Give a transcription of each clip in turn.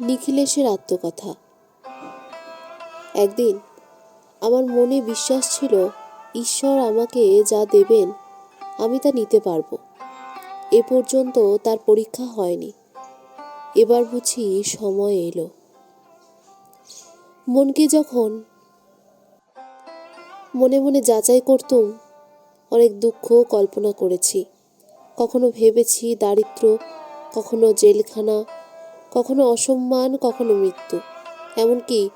নিখিলেশের আত্মকথা। একদিন আমার মনে বিশ্বাস ছিল, ঈশ্বর আমাকে যা দেবেন আমি তা নিতে পারব। এ পর্যন্ত তার পরীক্ষা হয়নি। এবার বুঝি সময় এলো। মনকে যখন মনে মনে যাচাই করতুম, অনেক দুঃখ কল্পনা করেছি। কখনো ভেবেছি দারিদ্র কখনো জেলখানা কখনো অসম্মান, কখনো মৃত্যু। এমনকি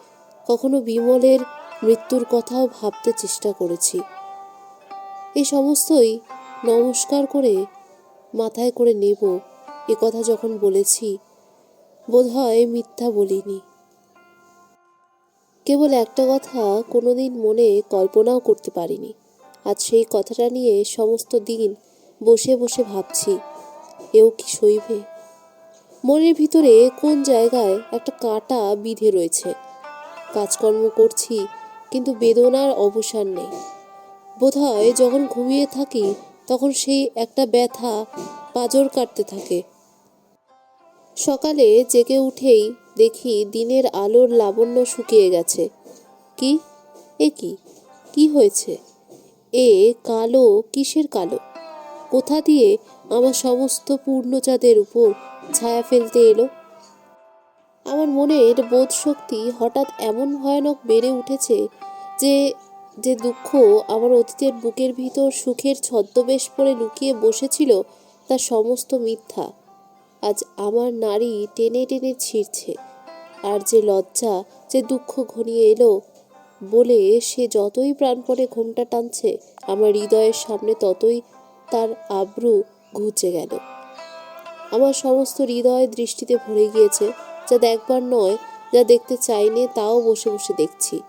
কখনো বিমলের মৃত্যুর কথাও ভাবতে চেষ্টা করেছি। এই সমস্তই নমস্কার করে মাথায় করে নেব, এ কথা যখন বলেছি, বোধহয় মিথ্যা বলিনি। কেবল একটা কথা কোনোদিন মনে কল্পনাও করতে পারিনি। আজ সেই কথাটা নিয়ে সমস্ত দিন বসে বসে ভাবছি, এও কি সইবে? মনের ভিতরে কোন জায়গায় একটা কাঁটা বিঁধে রয়েছে। কাজকর্ম করছি, কিন্তু বেদনার অবসান নেই। বোধহয় যখন ঘুমিয়ে থাকি, তখন সেই একটা ব্যথা পাজর কাটতে থাকে। সকালে জেগে উঠেই দেখি দিনের আলোর লাবণ্য শুকিয়ে গেছে। কি? এ কি? কি হয়েছে? এ কালো কিসের কালো? কোথা দিয়ে আমার সমস্ত পূর্ণচাঁদের উপর ছায়া ফেলতে এলো। আমার মনের বোধ শক্তি হঠাৎ এমন ভয়ানক বেড়ে উঠেছে যে যে দুঃখ আমার অতীতের বুকের ভিতর সুখের ছদ্মবেশ পরে লুকিয়ে বসেছিল তা সমস্ত মিথ্যা। আজ আমার নারী টেনে টেনে ছিঁড়ছে। আর যে লজ্জা, যে দুঃখ ঘনিয়ে এলো বলে সে যতই প্রাণপণে ঘোমটা টানছে, আমার হৃদয়ের সামনে ততই তার আব্রু ঘুচে গেল। আমার সমস্ত হৃদয় দৃষ্টিতে ভরে গিয়েছে, যা দেখবার নয়, যা দেখতে চাইনে, তাও বসে বসে দেখছি।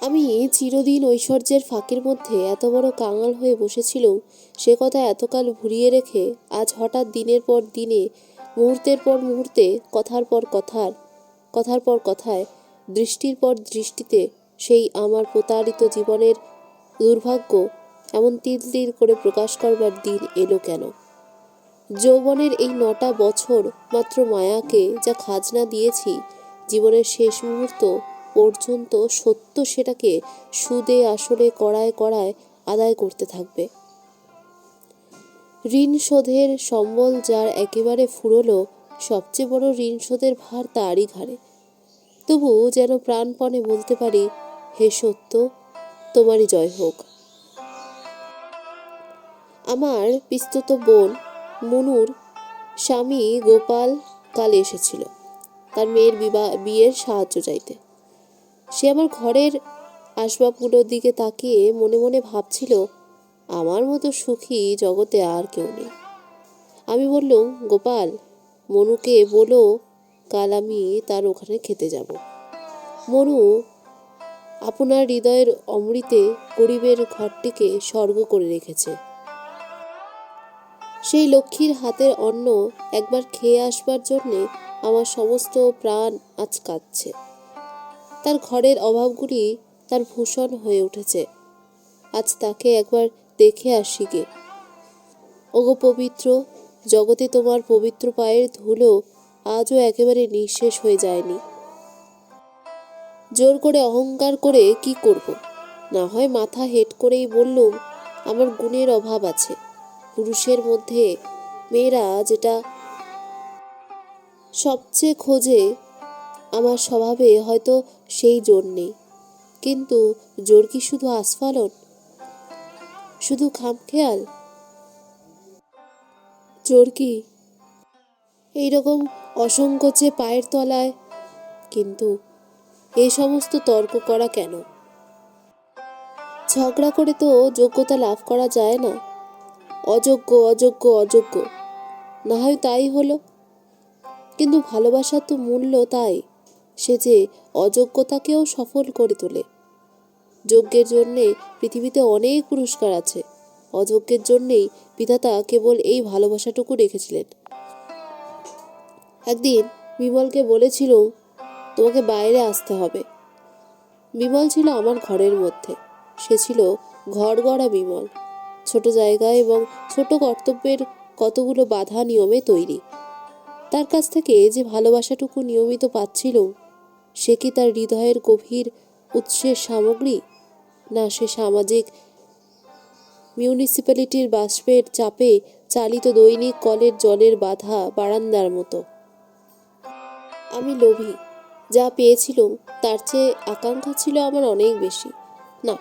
আমি চিরদিন ঐশ্বর্যের ফাঁকের মধ্যে এত বড় কাঙাল হয়ে বসেছিলাম, সে কথা এতকাল ভুলিয়ে রেখে আজ হঠাৎ দিনের পর দিনে, মুহূর্তের পর মুহূর্তে, কথার পর কথার কথার পর কথায়, দৃষ্টির পর দৃষ্টিতে সেই আমার প্রতারিত জীবনের দুর্ভাগ্য এমন তিল তিল করে প্রকাশ করবার দিন এলো কেন? যৌবনের এই নটা বছর মাত্র মায়াকে যা খাজনা দিয়েছি, জীবনের শেষ মুহূর্ত পর্যন্ত সত্য সেটাকে সুদে আসলে কড়ায় কড়ায় আদায় করতে থাকবে। ঋণ শোধের সম্বল যার একেবারে ফুরলো, সবচেয়ে বড় ঋণ শোধের ভার তারই ঘাড়ে। তবু যেন প্রাণপণে বলতে পারি, হে সত্য, তোমারই জয় হোক। আমার পিস্তুত বোন মনুর স্বামী গোপাল কাল এসেছিল। তার মেয়ের বিবাহ বিয়ের সাহায্য চাইতে। সে আমার ঘরের আসবাবগুলোর দিকে তাকিয়ে মনে মনে ভাবছিল, আমার মতো সুখী জগতে আর কেউ নেই। আমি বললুম, গোপাল, মনুকে বলো, কাল আমি তার ওখানে খেতে যাব। মনু আপনার হৃদয়ের অমৃতে গরিবের ঘরটিকে স্বর্গ করে রেখেছে। সেই লক্ষ্মীর হাতের অন্ন একবার খেয়ে আসবার জন্যে আমার সমস্ত প্রাণ আজ কাঁদছে। তার ঘরের অভাবগুলি তার ভূষণ হয়ে উঠেছে। আজ তাকে একবার দেখে আসি গে। ওগো পবিত্র, জগতে তোমার পবিত্র পায়ের ধুলো আজও একেবারে নিঃশেষ হয়ে যায়নি। জোর করে অহংকার করে কি করব? না হয় মাথা হেট করেই বললুম, আমার গুণের অভাব আছে। পুরুষের মধ্যে মেয়েরা যেটা সবচেয়ে খোঁজে আমার স্বভাবে হয়তো সেই জোর নেই। কিন্তু জোর কি শুধু আস্ফালন? শুধু খামখেয়াল? জোর কি এইরকম অসংকোচে পায়ের তলায়? কিন্তু এই সমস্ত তর্ক করা কেন? ঝগড়া করে তো যোগ্যতা লাভ করা যায় না। অযোগ্য অযোগ্য অযোগ্য। না হয় তাই হলো। কিন্তু ভালোবাসার তো মূল্য তাই, সে যে অযোগ্যতাকেও সফল করে তোলে। যজ্ঞের জন্যে পৃথিবীতে অনেক পুরস্কার আছে। অযোগ্যের জন্যেই বিধাতা কেবল এই ভালোবাসাটুকু রেখেছিলেন। একদিন বিমলকে বলেছিল, তোমাকে বাইরে আসতে হবে। বিমল ছিল আমার ঘরের মধ্যে। সে ছিল ঘর গড়া বিমল। ছোট জায়গা এবং ছোট কর্তব্যের কতগুলো বাধা নিয়মে তৈরি। তার কাছ থেকে যে ভালোবাসাটুকু নিয়মিত পাচ্ছিল, সে কি তার হৃদয়ের গভীর উৎসের সামগ্রী? না, সে সামাজিক মিউনিসিপ্যালিটির বাষ্পের চাপে চালিত দৈনিক কলের জলের বাধা বারান্দার মতো। আমি লোভী, যা পেয়েছিলাম, তার চেয়ে আকাঙ্ক্ষা ছিল আমার অনেক বেশি। না,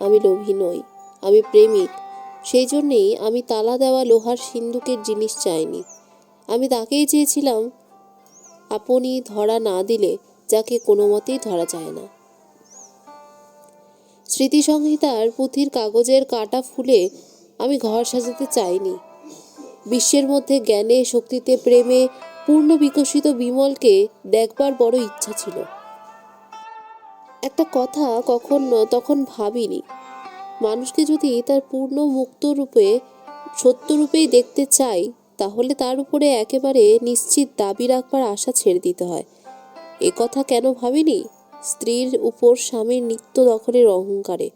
আমি লোভী নই। আমি প্রেমিক। সেই জন্যেই আমি তালা দেওয়া লোহার সিন্দুকের জিনিস চাইনি। আমি তাকেই চেয়েছিলাম, আপনি ধরা না দিলে যাকে কোনো মতেই ধরা যায় না। স্মৃতিসংহিতার পুঁথির কাগজের কাটা ফুলে আমি ঘর সাজাতে চাইনি। বিশ্বের মধ্যে জ্ঞানে, শক্তিতে, প্রেমে পূর্ণ বিকশিত বিমলকে দেখবার বড় ইচ্ছা ছিল। একটা কথা কখন তখন ভাবিনি। মানুষকে যদি তার পূর্ণ মুক্ত রূপে সত্যরূপেই দেখতে চাই, তাহলে তার উপরে একেবারে নিশ্চিত দাবি রাখবার আশা ছেড়ে দিতে হয়। এ কথা কেন ভাবিনি? স্ত্রীর উপর স্বামীর নিত্য দখলের অহংকারে।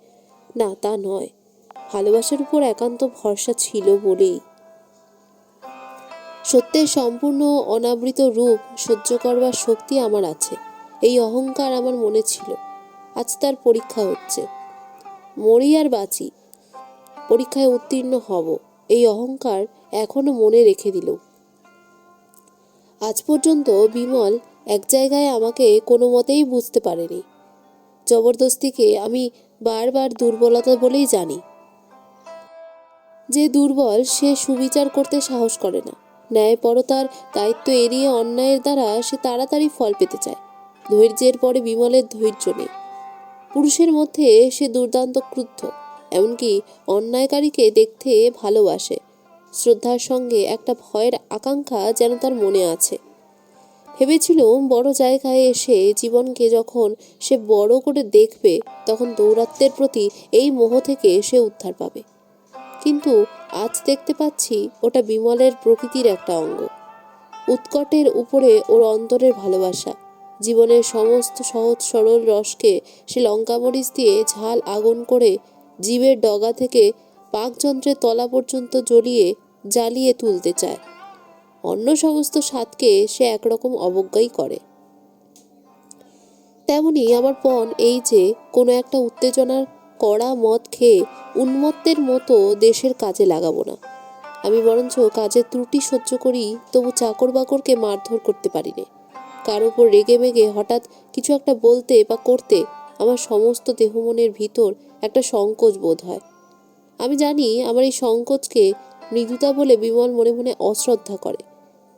না, তা নয়। ভালোবাসার উপর একান্ত ভরসা ছিল বলেই। সত্যের সম্পূর্ণ অনাবৃত রূপ সহ্য করবার শক্তি আমার আছে। এই অহংকার আমার মনে ছিল। আজ তার পরীক্ষা হচ্ছে। মরি আর বাঁচি। পরীক্ষায় উত্তীর্ণ হব। এই অহংকার এখনও মনে রেখে দিল। আজ পর্যন্ত বিমল এক জায়গায় আমাকে কোনো মতেই বুঝতে পারেনি। জবরদস্তিকে আমি বারবার দুর্বলতা বলেই জানি। যে দুর্বল, সে সুবিচার করতে সাহস করে না। ন্যায়পরতার দায়িত্ব এড়িয়ে অন্যায়ের দ্বারা সে তাড়াতাড়ি ফল পেতে চায়। ধৈর্যের পরে বিমলের ধৈর্য নেই। পুরুষের মধ্যে সে দুর্দান্ত ক্রুদ্ধ, এমনকি অন্যায়কারীকে দেখতে ভালোবাসে। শ্রদ্ধার সঙ্গে একটা ভয়ের আকাঙ্ক্ষা যেন তার মনে আছে। ভেবেছিলুম বড় জায়গায় এসে জীবনকে যখন সে বড় করে দেখবে, তখন দৌরাত্মের প্রতি এই মোহ থেকে সে উদ্ধার পাবে। কিন্তু আজ দেখতে পাচ্ছি ওটা বিমলের প্রকৃতির একটা অঙ্গ। উৎকটের উপরে ওর অন্তরের ভালোবাসা। জীবনের সমস্ত সহজ সরল রসকে সে লঙ্কামরিচ দিয়ে ঝাল আগুন করে জীবের ডগা থেকে পাকযন্ত্রের তলা পর্যন্ত জ্বলিয়ে জ্বালিয়ে তুলতে চায়। অন্য সমস্ত স্বাদকে সে একরকম অবজ্ঞাই করে। তেমনি আমার পণ এই যে কোনো একটা উত্তেজনার কড়া মদ খেয়ে উন্মত্তের মতো দেশের কাজে লাগাবো না। আমি বরঞ্চ কাজের ত্রুটি সহ্য করি, তবু চাকর বাকরকে মারধর করতে পারি না। কার ওপর রেগে মেগে হঠাৎ কিছু একটা বলতে বা করতে আমার সমস্ত দেহমনের ভিতর একটা সংকোচ বোধ হয়। আমি জানি আমার এই সংকোচকে মৃদুতা বলে বিমল মনে মনে অশ্রদ্ধা করে।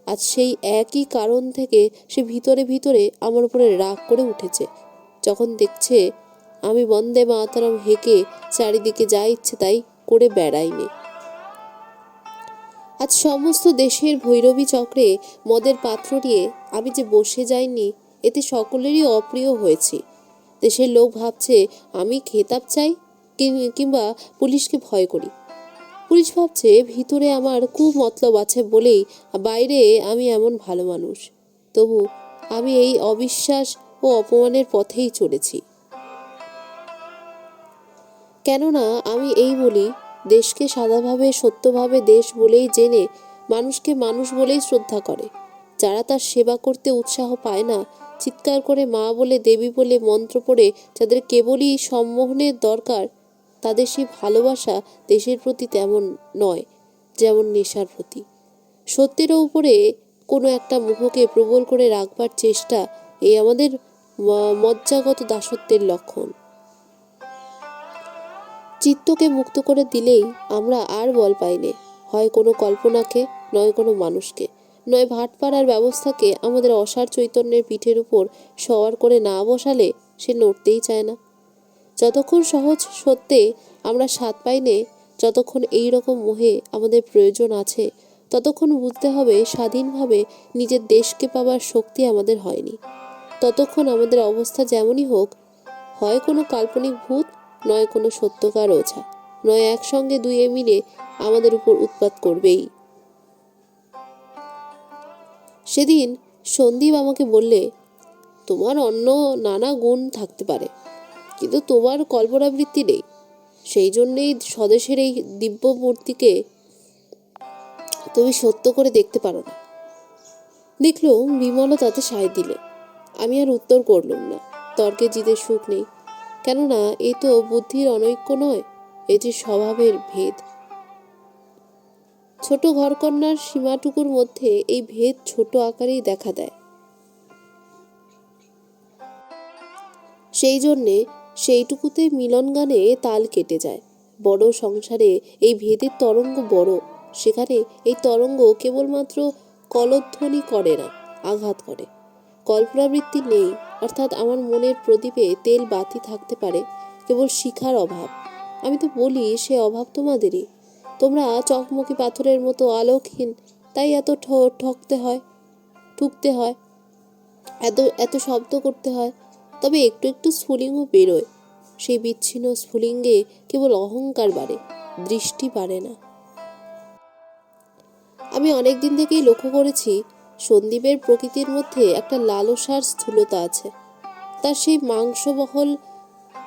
আজ সেই একই কারণ থেকে সে ভিতরে ভিতরে আমার উপরে রাগ করে উঠেছে। যখন দেখছে আমি বন্দে মাতারাম হেঁকে চারিদিকে যা ইচ্ছে তাই করে বেড়াইনি। আজ সমস্ত দেশের ভৈরবী চক্রে মদের পাত্র নিয়ে আমি যে বসে যাইনি, এতে সকলেরই অপ্রিয় হয়েছি। দেশের লোক ভাবছে, আমি খেতাব চাই কিংবা পুলিশকে ভয় করি। পুলিশ ভাবছে, ভিতরে আমার খুব মতলব আছে বলেই বাইরে আমি এমন ভালো মানুষ। তবু আমি এই অবিশ্বাস ও অপমানের পথেই চলেছি। কেননা আমি এই বলি দেশকে সাদাভাবে, সত্যভাবে দেশ বলেই জেনে, মানুষকে মানুষ বলেই শ্রদ্ধা করে। যারা তার সেবা করতে উৎসাহ পায় না, চিৎকার করে মা বলে, দেবী বলে, মন্ত্র পড়ে, যাদের কেবলই সম্মোহনের দরকার, তাদের সেই ভালোবাসা দেশের প্রতি তেমন নয়, যেমন নেশার প্রতি। সত্যেরও উপরে কোনো একটা মুখকে প্রবল করে রাখবার চেষ্টা, এই আমাদের মজ্জাগত দাসত্বের লক্ষণ। চিত্তকে মুক্ত করে দিলেই আমরা আর বল পাই নে হয় কোনো কল্পনাকে, নয় কোনো মানুষকে। নয় ভাটপাড়ার ব্যবস্থাকে আমাদের অসার চৈতন্যের পিঠের উপর সওয়ার করে না বসালে সে নড়তেই চায় না। যতক্ষণ সহজ সত্যে আমরা স্বাদ পাই নে যতক্ষণ এই রকম মোহে আমাদের প্রয়োজন আছে, ততক্ষণ বুঝতে হবে স্বাধীনভাবে নিজের দেশকে পাবার শক্তি আমাদের হয়নি। ততক্ষণ আমাদের অবস্থা যেমনই হোক, হয় কোনো কাল্পনিক ভূত নয় কোনো সত্যকার ওঝা, নয় একসঙ্গে দুয়ে মিলে আমাদের উপর উৎপাত করবেই। সেদিন সন্দীপ আমাকে বললে, তোমার অন্য নানা গুণ থাকতে পারে, কিন্তু তোমার কল্পনাবৃত্তি নেই। সেই জন্যেই স্বদেশের এই দিব্য মূর্তিকে তুমি সত্য করে দেখতে পারো না। দেখলুম বিমলও তাতে সায় দিলে। আমি আর উত্তর করলুম না। তর্কে জিতে সুখ নেই। কেননা এ তো বুদ্ধির অনৈক্য নয় এটি স্বভাবের ভেদ। ছোট ঘরকন্যার সীমাটুকুর মধ্যে এই ভেদ ছোট আকারেই দেখা দেয়। সেই জন্যে সেইটুকুতে মিলন গানে তাল কেটে যায়। বড় সংসারে এই ভেদের তরঙ্গ বড়, সেখানে এই তরঙ্গ কেবলমাত্র কলধ্বনি করে না, আঘাত করে। কল্পনাবৃত্তি নেই অর্থাৎ আমার মনের প্রদীপে তেল বাতি থাকতে পারে, কেবল শিখার অভাব। আমি তো বলি, সে অভাব তোমাদেরই। তোমরা চকমকি পাথরের মতো আলোকহীন, তাই এত ঠকতে হয় ঠুকতে হয়, এত এত শব্দ করতে হয়। তবে একটু একটু স্ফুলিঙ্গও বেরোয়। সেই বিচ্ছিন্ন স্ফুলিঙ্গে কেবল অহংকার বাড়ে, দৃষ্টি বাড়ে না। আমি অনেক দিন থেকেই লক্ষ্য করেছি সন্দীপের প্রকৃতির মধ্যে একটা লালসার স্থূলতা আছে। তার সেই মাংসবহল,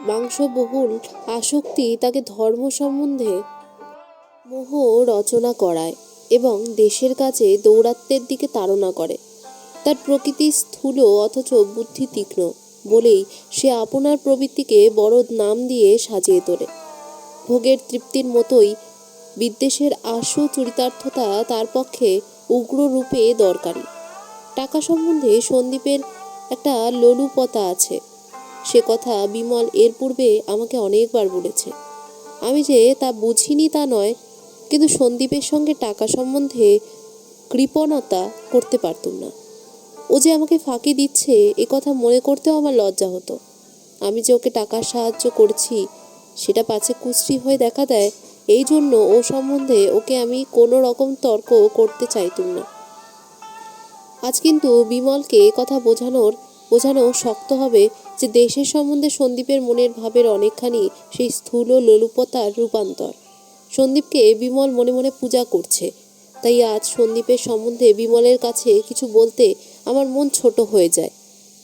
মাংসবহুল আসক্তি তাকে ধর্ম সম্বন্ধে মোহ রচনা করায় এবং দেশের কাছে দৌরাত্মের দিকে তাড়না করে। তার প্রকৃতি স্থূল অথচ বুদ্ধি তীক্ষ্ণ বলেই সে আপনার প্রবৃত্তিকে বড় নাম দিয়ে সাজিয়ে তোলে। ভোগের তৃপ্তির মতোই বিদ্বেষের আশু চরিতার্থতা তার পক্ষে উগ্র রূপে দরকারি। টাকা সম্বন্ধে সন্দীপের একটা লোলুপতা আছে। সে কথা বিমল এর পূর্বে আমাকে অনেকবার বলেছে। আমি যে তা বুঝিনি তা নয়, কিন্তু সন্দীপের সঙ্গে টাকা সম্বন্ধে কৃপণতা করতে পারতুম না। ও যে আমাকে ফাঁকি দিচ্ছে, এ কথা মনে করতেও আমার লজ্জা হতো। আমি যে ওকে টাকার সাহায্য করছি, সেটা পাছে কুশ্রী হয়ে দেখা দেয় এই জন্য ও সম্বন্ধে ওকে আমি কোনো রকম তর্ক করতে চাইতুম না। আজ কিন্তু বিমলকে কথা বোঝানোর, বোঝানো শক্ত হবে যে দেশের সম্বন্ধে সন্দীপের মনের ভাবের অনেকখানি সেই স্থূল লোলুপতার রূপান্তর। সন্দীপকে বিমল মনে মনে পূজা করছে। তাই আজ সন্দীপের সম্বন্ধে বিমলের কাছে কিছু বলতে আমার মন ছোট হয়ে যায়।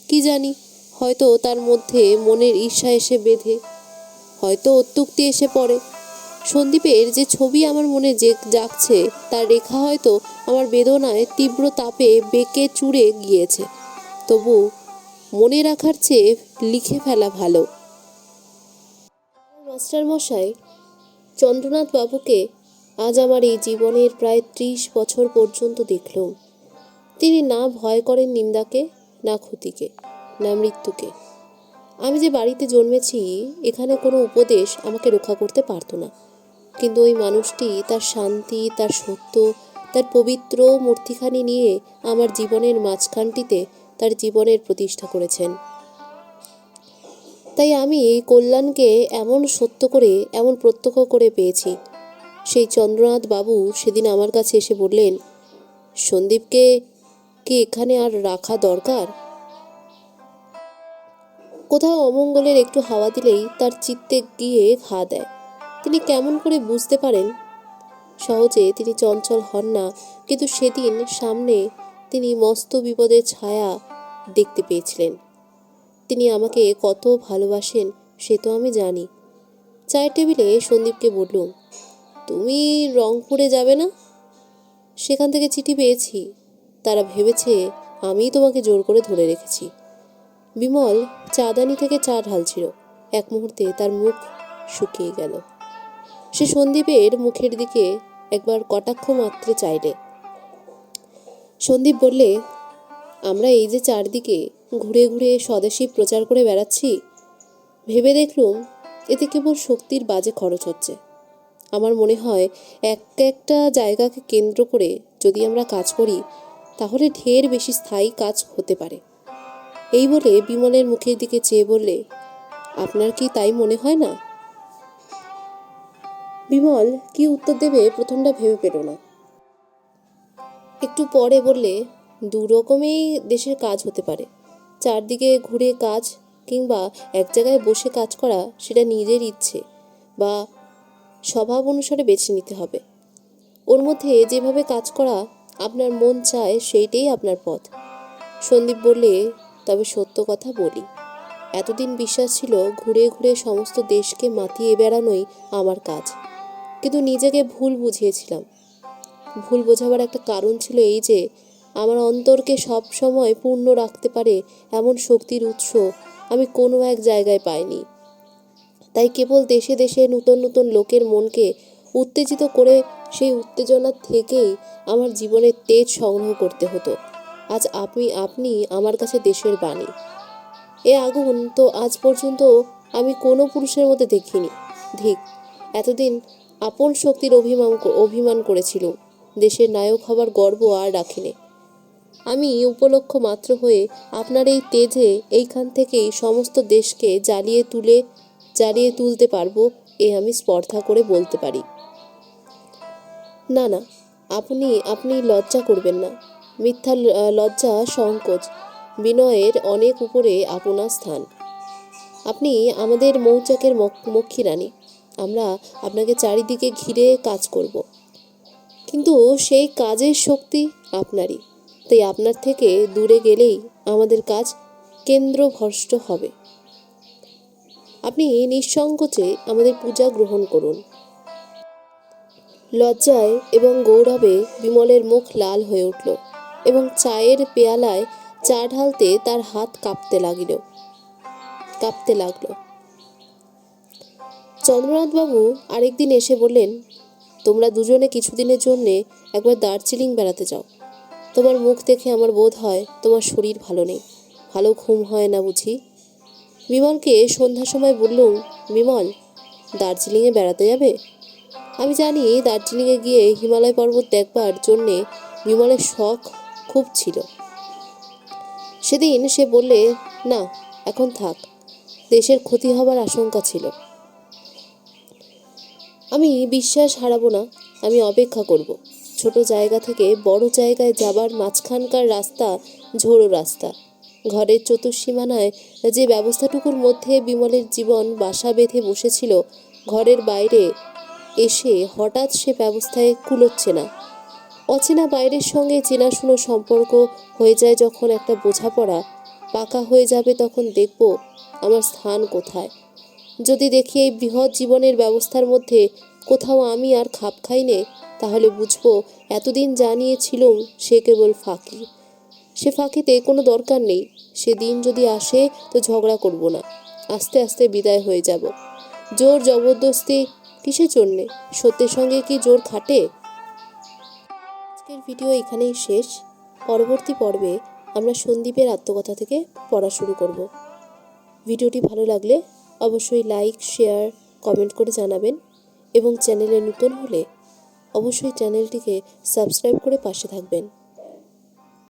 কি জানি, হয়তো তার মধ্যে মনের ঈর্ষা এসে বেঁধে, হয়তো অত্যুক্তি এসে পড়ে। সন্দীপের যে ছবি আমার মনে যে জাগছে, তার রেখা হয়তো আমার বেদনায় তীব্র তাপে বেঁকে চুড়ে গিয়েছে। তবু মনে রাখার চেয়ে লিখে ফেলা ভালো। মাস্টার মশাই চন্দ্রনাথ বাবুকে আজ আমার এই জীবনের প্রায় ত্রিশ বছর পর্যন্ত দেখলুম। তিনি না ভয় করেন নিন্দাকে, না ক্ষতিকে, না মৃত্যুকে। আমি যে বাড়িতে জন্মেছি, এখানে কোনো উপদেশ আমাকে রক্ষা করতে পারতো না। কিন্তু ওই মানুষটি তার শান্তি, তার সত্য, তার পবিত্র মূর্তিখানি নিয়ে আমার জীবনের মাঝখানটিতে তার জীবনের প্রতিষ্ঠা করেছেন। তাই আমি এই কল্যাণকে এমন সত্য করে, এমন প্রত্যক্ষ করে পেয়েছি। সেই চন্দ্রনাথ বাবু সেদিন আমার কাছে এসে বললেন, সন্দীপকে কি এখানে আর রাখা দরকার? কোথাও অমঙ্গলের একটু হাওয়া দিলেই তার চিত্তে গিয়ে ঘা দেয়। তিনি কেমন করে বুঝতে পারেন? সহজে তিনি চঞ্চল হন না, কিন্তু সেদিন সামনে তিনি মস্ত বিপদের ছায়া দেখতে পেয়েছিলেন। তিনি আমাকে কত ভালোবাসেন, সে তো আমি জানি। চায়ের টেবিলে সন্দীপকে বললুম, তুমি রংপুরে যাবে না? সেখান থেকে চিঠি পেয়েছি। তারা ভেবেছে আমিই তোমাকে জোর করে ধরে রেখেছি। বিমল চাঁদানি থেকে চা ঢালছিল। এক মুহূর্তে তার মুখ শুকিয়ে গেল। সে সন্দীপের মুখের দিকে একবার কটাক্ষ মাত্রে চাইলে। সন্দীপ বললে, আমরা এই যে চারদিকে ঘুরে ঘুরে স্বদেশী প্রচার করে বেড়াচ্ছি, ভেবে দেখলুম এতে কেবল শক্তির বাজে খরচ হচ্ছে। আমার মনে হয় এক একটা জায়গাকে কেন্দ্র করে যদি আমরা কাজ করি, তাহলে ঢের বেশি স্থায়ী কাজ হতে পারে। এই বলে বিমলের মুখের দিকে চেয়ে বললে, আপনার কি তাই মনে হয় না? বিমল কি উত্তর দেবে প্রথমটা ভেবে পেল না। একটু পরে বললে দু রকমেই দেশের কাজ হতে পারে। চারদিকে ঘুরে কাজ কিংবা এক জায়গায় বসে কাজ করা সেটা নিজের ইচ্ছে বা স্বভাব অনুসারে বেছে নিতে হবে। ওর মধ্যে যেভাবে কাজ করা আপনার মন চায় সেইটাই আপনার পথ। সন্দীপ বললে, তবে সত্য কথা বলি। এতদিন বিশ্বাস ছিল ঘুরে ঘুরে সমস্ত দেশকে মাতিয়ে বেড়ানোই আমার কাজ। কিন্তু নিজেকে ভুল বুঝিয়েছিলাম। ভুল বোঝাবার একটা কারণ ছিল এই যে, আমার অন্তরকে সব সময় পূর্ণ রাখতে পারে এমন শক্তির উৎস আমি কোনো এক জায়গায় পাইনি। তাই কেবল দেশে দেশে নূতন নূতন লোকের মনকে উত্তেজিত করে সেই উত্তেজনা থেকেই আমার জীবনের তেজ সংগ্রহ করতে হতো। আজ আপনি আপনি আমার কাছে দেশের বাণী। এ আগুন তো আজ পর্যন্ত আমি কোনো পুরুষের মধ্যে দেখিনি। ধিক, এতদিন আপন শক্তির অভিমান অভিমান করেছিল। দেশের নায়ক হবার গর্ব আর রাখিনি। আমি উপলক্ষ মাত্র হয়ে আপনার এই তেজে এইখান থেকেই সমস্ত দেশকে জ্বালিয়ে তুলে, জ্বালিয়ে তুলতে পারব এ আমি স্পর্ধা করে বলতে পারি। না না, আপনি আপনি লজ্জা করবেন না। মিথ্যা লজ্জা সংকোচ। বিনয়ের অনেক উপরে আপনার স্থান। আপনি আমাদের মৌচাকের মক- মক্ষী রানী আমরা আপনাকে চারিদিকে ঘিরে কাজ করব। কিন্তু সেই কাজের শক্তি আপনারই। তাই আপনার থেকে দূরে গেলেই আমাদের কাজ কেন্দ্রভ্রষ্ট হবে। আপনি নিঃসংকোচে আমাদের পূজা গ্রহণ করুন। লজ্জায় এবং গৌরবে বিমলের মুখ লাল হয়ে উঠল এবং চায়ের পেয়ালায় চা ঢালতে তার হাত কাঁপতে লাগিল। কাঁপতে লাগল। চন্দ্রনাথবাবু আরেকদিন এসে বললেন, তোমরা দুজনে কিছুদিনের জন্যে একবার দার্জিলিং বেড়াতে যাও। তোমার মুখ দেখে আমার বোধ হয় তোমার শরীর ভালো নেই। ভালো ঘুম হয় না বুঝি? বিমলকে সন্ধ্যার সময় বললুম, বিমল, দার্জিলিংয়ে বেড়াতে যাবে? আমি জানি দার্জিলিংয়ে গিয়ে হিমালয় পর্বত দেখবার জন্যে বিমলের শখ খুব ছিল। সেদিন সে বললে, না, এখন থাক। দেশের ক্ষতি হবার আশঙ্কা ছিল। আমি বিশ্বাস হারাবো না, আমি অপেক্ষা করব। ছোট জায়গা থেকে বড় জায়গায় যাবার মাঝখানকার রাস্তা ঝোড়ো রাস্তা। ঘরের চতুর্সীমানায় যে ব্যবস্থাটুকুর মধ্যে বিমলের জীবন বাসা বেঁধে বসেছিল, ঘরের বাইরে এসে হঠাৎ সে ব্যবস্থায় কুলোচ্ছে না। অচেনা বাইরের সঙ্গে চেনাশুনো সম্পর্ক হয়ে যায় যখন একটা বোঝাপড়া। পাকা হয়ে যাবে তখন দেখব আমার স্থান কোথায়। যদি দেখি এই বৃহৎ জীবনের ব্যবস্থার মধ্যে কোথাও আমি আর খাপ খাই নে, তাহলে বুঝব এতদিন জানিয়েছিলুম সে কেবল ফাঁকি। সে ফাঁকিতে কোনো দরকার নেই। সে দিন যদি আসে তো ঝগড়া করব না। আস্তে আস্তে বিদায় হয়ে যাব। জোর জবরদস্তি কিসের জন্যে? সত্যের সঙ্গে কি জোর খাটে? আজকের ভিডিও এখানেই শেষ। পরবর্তী পর্বে আমরা সন্দীপের আত্মকথা থেকে পড়া শুরু করব। ভিডিওটি ভালো লাগলে অবশ্যই লাইক, শেয়ার, কমেন্ট করে জানাবেন এবং চ্যানেলে নতুন হলে অবশ্যই চ্যানেলটিকে সাবস্ক্রাইব করে পাশে থাকবেন।